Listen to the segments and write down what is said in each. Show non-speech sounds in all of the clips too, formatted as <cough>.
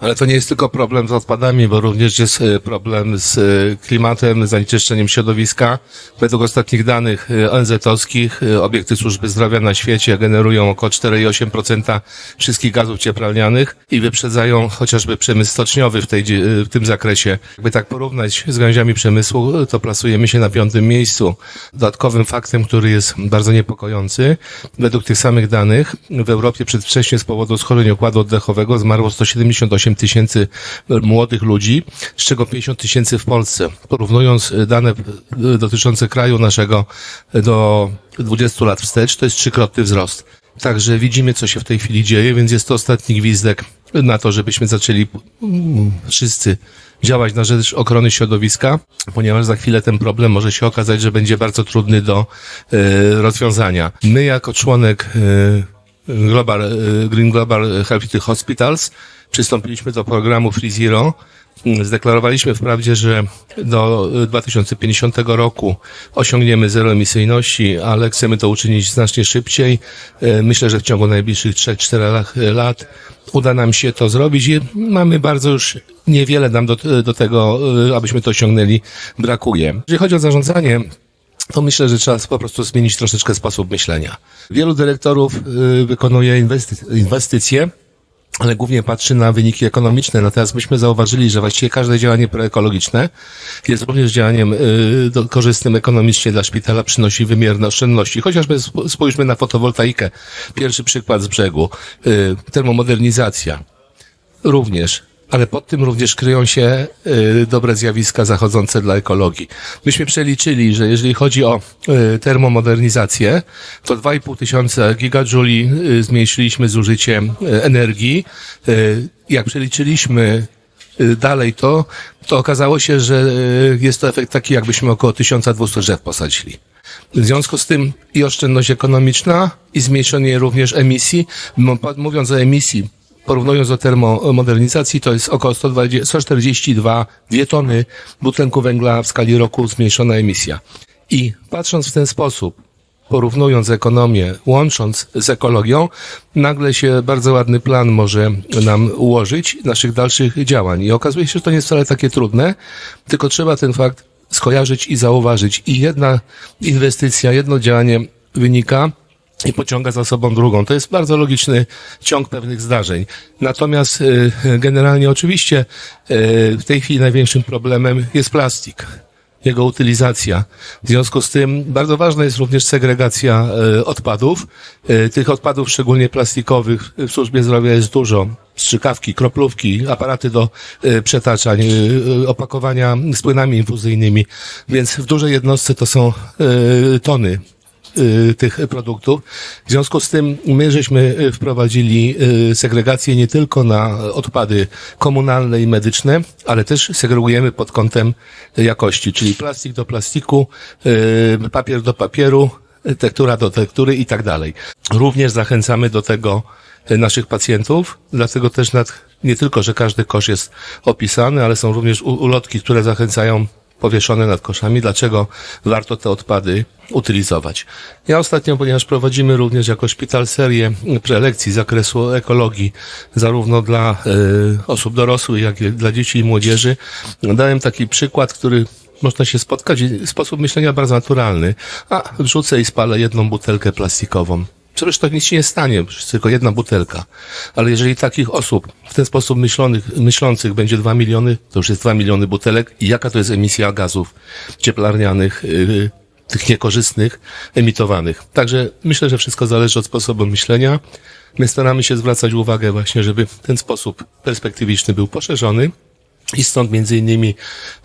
Ale to nie jest tylko problem z odpadami, bo również jest e, problem z e, klimatem, zanieczyszczeniem środowiska. Według ostatnich danych e, ONZ-owskich obiekty służby zdrowia na świecie generują około 4,8% wszystkich gazów cieplarnianych i wyprzedzają chociażby przemysł stoczniowy w, tej, w tym zakresie. Jakby tak porównać z gałęziami przemysłu, to plasujemy się na piątym miejscu. Dodatkowym faktem, który jest bardzo niepokojący, według tych samych danych w Europie przedwcześnie z powodu schorzeń układu oddechowego zmarło 178 tysięcy młodych ludzi, z czego 50 tysięcy w Polsce. Porównując e, dane e, dotyczące kraju naszego e, do 20 lat wstecz, to jest trzykrotny wzrost. Także widzimy, co się w tej chwili dzieje, więc jest to ostatni gwizdek na to, żebyśmy zaczęli wszyscy działać na rzecz ochrony środowiska, ponieważ za chwilę ten problem może się okazać, że będzie bardzo trudny do e, rozwiązania. My jako członek e, Global, e, Green Global Healthy Hospitals przystąpiliśmy do programu Free Zero. Zdeklarowaliśmy wprawdzie, że do e, 2050 roku osiągniemy zero emisyjności, ale chcemy to uczynić znacznie szybciej. E, Myślę, że w ciągu najbliższych 3-4 lat- lat uda nam się to zrobić i mamy bardzo już niewiele nam do, do tego, abyśmy to osiągnęli, brakuje. Jeżeli chodzi o zarządzanie, to myślę, że trzeba po prostu zmienić troszeczkę sposób myślenia. Wielu dyrektorów y, wykonuje inwesty- inwestycje, ale głównie patrzy na wyniki ekonomiczne. Natomiast myśmy zauważyli, że właściwie każde działanie proekologiczne jest również działaniem y, korzystnym ekonomicznie dla szpitala, przynosi wymierne oszczędności. Chociażby sp- spójrzmy na fotowoltaikę. Pierwszy przykład z brzegu. Y, termomodernizacja również, ale pod tym również kryją się y, dobre zjawiska zachodzące dla ekologii. Myśmy przeliczyli, że jeżeli chodzi o y, termomodernizację, to 2,5 tysiąca gigajuli y, zmniejszyliśmy zużycie energii. Jak przeliczyliśmy dalej to, to okazało się, że jest to efekt taki, jakbyśmy około 1200 drzew posadzili. W związku z tym i oszczędność ekonomiczna, i zmniejszenie również emisji. Mówiąc o emisji, porównując do termomodernizacji, to jest około 120, 142 dwie tony dwutlenku węgla w skali roku zmniejszona emisja. I patrząc w ten sposób, porównując ekonomię, łącząc z ekologią, nagle się bardzo ładny plan może nam ułożyć naszych dalszych działań. I okazuje się, że to nie jest wcale takie trudne, tylko trzeba ten fakt skojarzyć i zauważyć. I jedna inwestycja, jedno działanie wynika i pociąga za sobą drugą. To jest bardzo logiczny ciąg pewnych zdarzeń. Natomiast y, generalnie oczywiście y, w tej chwili największym problemem jest plastik jego utylizacja. W związku z tym bardzo ważna jest również segregacja e, odpadów. Tych odpadów, szczególnie plastikowych, w służbie zdrowia jest dużo. Strzykawki, kroplówki, aparaty do przetaczania, e, opakowania z płynami infuzyjnymi. Więc w dużej jednostce to są tony y, tych produktów. W związku z tym my żeśmy y, wprowadzili y, segregację nie tylko na odpady komunalne i medyczne, ale też segregujemy pod kątem jakości, czyli plastik do plastiku, y, papier do papieru, y, tektura do tektury i tak dalej. Również zachęcamy do tego y, naszych pacjentów, dlatego też nad, nie tylko, że każdy kosz jest opisany, ale są również ulotki, które zachęcają powieszone nad koszami, dlaczego warto te odpady utylizować. Ja ostatnio, ponieważ prowadzimy również jako szpital serię prelekcji z zakresu ekologii, zarówno dla e, osób dorosłych, jak i dla dzieci i młodzieży, dałem taki przykład, który można się spotkać, i sposób myślenia bardzo naturalny. A, wrzucę i spalę jedną butelkę plastikową. Przecież to nic się nie stanie, tylko jedna butelka. Ale jeżeli takich osób w ten sposób myślonych, myślących będzie dwa miliony, to już jest dwa miliony butelek. I jaka to jest emisja gazów cieplarnianych, yy, tych niekorzystnych, emitowanych. Także myślę, że wszystko zależy od sposobu myślenia. My staramy się zwracać uwagę właśnie, żeby ten sposób perspektywiczny był poszerzony. I stąd między innymi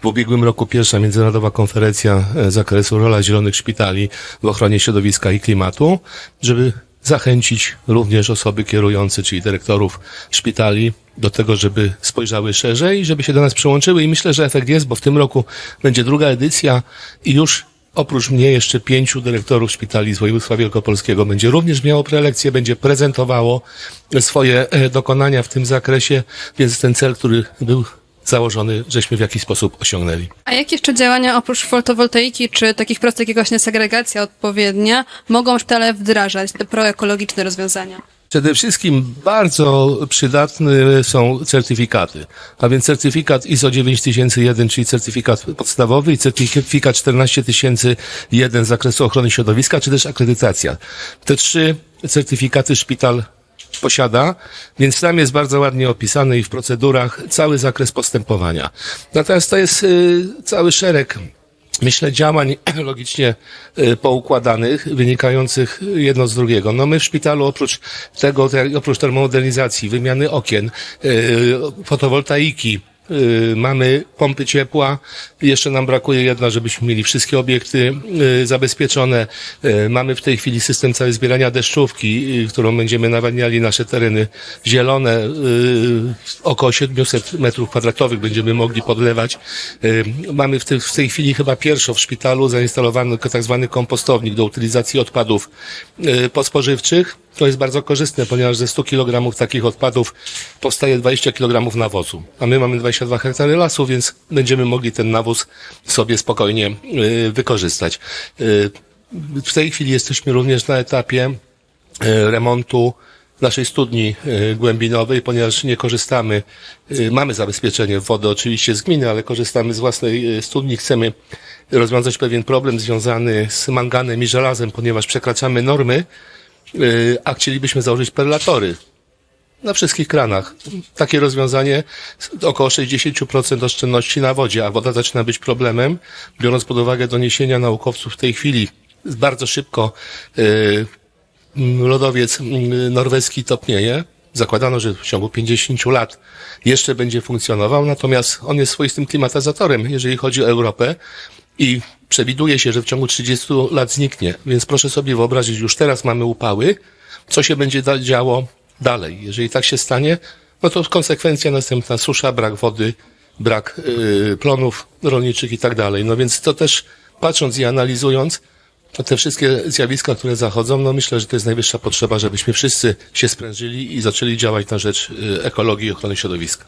w ubiegłym roku pierwsza międzynarodowa konferencja e, z zakresu rola zielonych szpitali w ochronie środowiska i klimatu, żeby zachęcić również osoby kierujące, czyli dyrektorów szpitali do tego, żeby spojrzały szerzej, żeby się do nas przyłączyły. I myślę, że efekt jest, bo w tym roku będzie druga edycja i już Oprócz mnie jeszcze pięciu dyrektorów szpitali z województwa wielkopolskiego będzie również miało prelekcje, będzie prezentowało swoje e, dokonania w tym zakresie, więc ten cel, który był założony, żeśmy w jakiś sposób osiągnęli. A jakie jeszcze działania oprócz fotowoltaiki, czy takich prostych jak właśnie segregacja odpowiednia, mogą szpitale wdrażać te proekologiczne rozwiązania? Przede wszystkim bardzo przydatne są certyfikaty, a więc certyfikat ISO 9001, czyli certyfikat podstawowy i certyfikat 14001 z zakresu ochrony środowiska, czy też akredytacja. Te trzy certyfikaty szpital posiada, więc tam jest bardzo ładnie opisany i w procedurach cały zakres postępowania. Natomiast to jest y, cały szereg myślę, działań <clears throat> logicznie y, poukładanych, wynikających jedno z drugiego. No my w szpitalu oprócz tego, te, oprócz termomodernizacji, wymiany okien, y, fotowoltaiki, y, mamy pompy ciepła. Jeszcze nam brakuje jedna, żebyśmy mieli wszystkie obiekty y, zabezpieczone. Y, Mamy w tej chwili system cały zbierania deszczówki, którą będziemy nawadniali nasze tereny zielone. Około 700 metrów kwadratowych będziemy mogli podlewać. Mamy w tej, w tej chwili chyba pierwszą w szpitalu zainstalowany tak zwany kompostownik do utylizacji odpadów pospożywczych. To jest bardzo korzystne, ponieważ ze 100 kg takich odpadów powstaje 20 kg nawozu. A my mamy 22 hektary lasu, więc będziemy mogli ten nawóz sobie spokojnie y, wykorzystać. Y, W tej chwili jesteśmy również na etapie y, remontu naszej studni głębinowej, ponieważ nie korzystamy, mamy zabezpieczenie wody oczywiście z gminy, ale korzystamy z własnej studni. Chcemy rozwiązać pewien problem związany z manganem i żelazem, ponieważ przekraczamy normy, a chcielibyśmy założyć perlatory na wszystkich kranach. Takie rozwiązanie około 60% oszczędności na wodzie, a woda zaczyna być problemem, biorąc pod uwagę doniesienia naukowców w tej chwili. Bardzo szybko y, lodowiec mm, norweski topnieje. Zakładano, że w ciągu 50 lat jeszcze będzie funkcjonował, natomiast on jest swoistym klimatyzatorem, jeżeli chodzi o Europę i przewiduje się, że w ciągu 30 lat zniknie. Więc proszę sobie wyobrazić, już teraz mamy upały, co się będzie działo dalej. Jeżeli tak się stanie, no to konsekwencja następna susza, brak wody, brak yy, plonów rolniczych i tak dalej. No więc to też patrząc i analizując, te wszystkie zjawiska, które zachodzą, no myślę, że to jest najwyższa potrzeba, żebyśmy wszyscy się sprężyli i zaczęli działać na rzecz y, ekologii i ochrony środowiska.